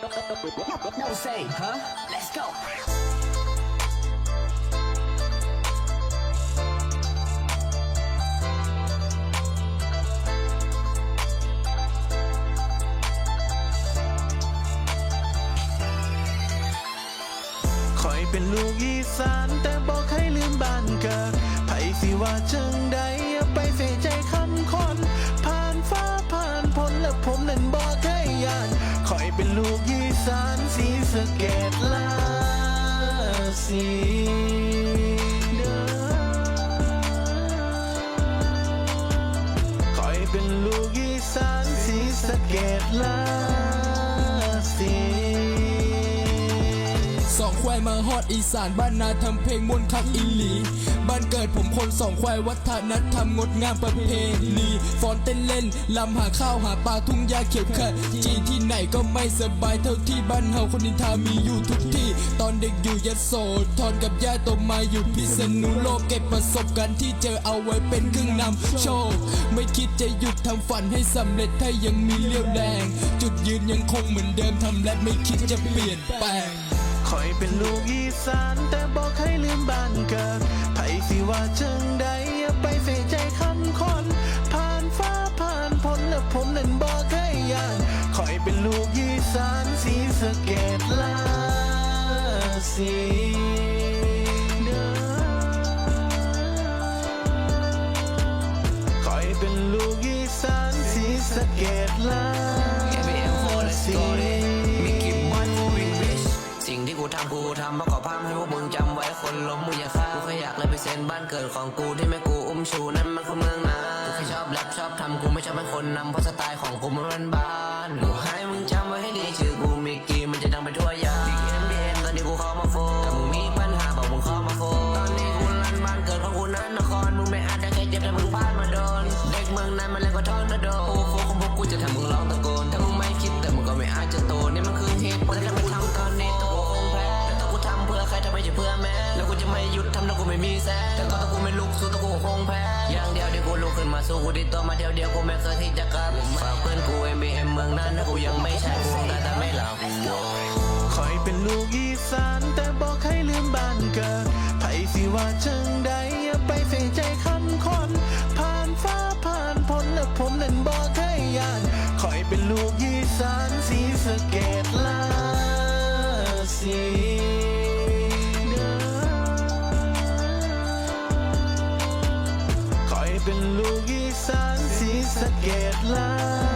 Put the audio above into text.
No say, huh? Let's go. คอยเป็นลูกอีสานแต่บอกให้ลืมบ้านเกิดไผสิว่าจังะเกตลาสีเด้อคอยเป็นลูกอีสานสีสะเกตลา ควายมาฮอดอีสานบ้านนาทำเพลงมวนคักอีหลี บ้านเกิดผมคนสองควายวัฒนธรรมงดงามประเพณีฟอนเต้นเล่นลำหาข้าวหาปลาทุ่งหญ้าเขียวขจีที่ไหนก็ไม่สบายเท่าที่บ้านเฮาคนนินทามีอยู่ทุกที่ ตอนเด็กอยู่ยโสธรกับย่าโตมาอยู่พิษณุโลกเก็บประสบการณ์ที่เจอเอาไว้เป็นเครื่องนำโชค ไม่คิดจะหยุดทำฝันให้สำเร็จถ้ายังมีเลี้ยวแรงจุดยืนยังคงเหมือนเดิมทำและไม่คิดจะเปลี่ยนแปลง คอยเป็นลูกอีสานแต่บอกให้ลืมบ้านเกิดไผสิว่าจังใดอย่าไปเสียใจคำคน ผ่านฟ้าผ่านพ้นและผมนั้นบอกให้ยานคอยเป็นลูกอีสานสีสะเกตลาสีเด้อคอยเป็นลูกอีสานสีสะเกตลา ทำกูทำเพราะขอพามให้พวกมึงจำไว้คนล้มมึงอย่าฆ่ากูแค่อยากเลยไปเซ็นบ้านเกิดของกูที่แม่กูอุ้มชูนั่นมันคือเมืองนากูแค่ชอบแรปชอบทำกูไม่ชอบให้คนนำเพราะสไตล์ของกูมันเป็นบ้านกูให้มึงจำไว้ให้ดีชื่อกูมิกกี้มันจะดังไปทั่วยา Big MBN ตอนนี้กูเข้ามาโฟกับมึงมีปัญหาบอกมึงเข้ามาโฟตอนนี้กูรันบ้านเกิดของกูนั้นนครมึงไม่อาจจะแค่เจ็บแต่มึงพลาดมาโดนเด็กเมืองนั้นมันเล่นก็ทอนนะโดนโอ้โหของพวกกูจะทำมึงร้องตะโกนถ้ามึงไม่คิดแต่มึงก็ไม่อาจจะโตนี่มันคือเหตุผลที่ท มาสู้กูดีตัวมาเดียวเดียวกูไม่เคยที่จะกลับฝากเพื่อนกู MBM เมืองนั้นถ้ากูยังไม่ใช่กูคงได้แต่ไม่ลากูคอยเป็นลูกอีสานแต่บอกให้ลืมบ้านเกิดไผสิว่าจังใดอย่าไปเสียใจคำคนผ่านฟ้าผ่านพ้นและผมนั้นบอกให้ยานคอยเป็นลูกอีสานสีสะเกตลาสีเด้อคอยเป็นลูก สานสีสะเกดลา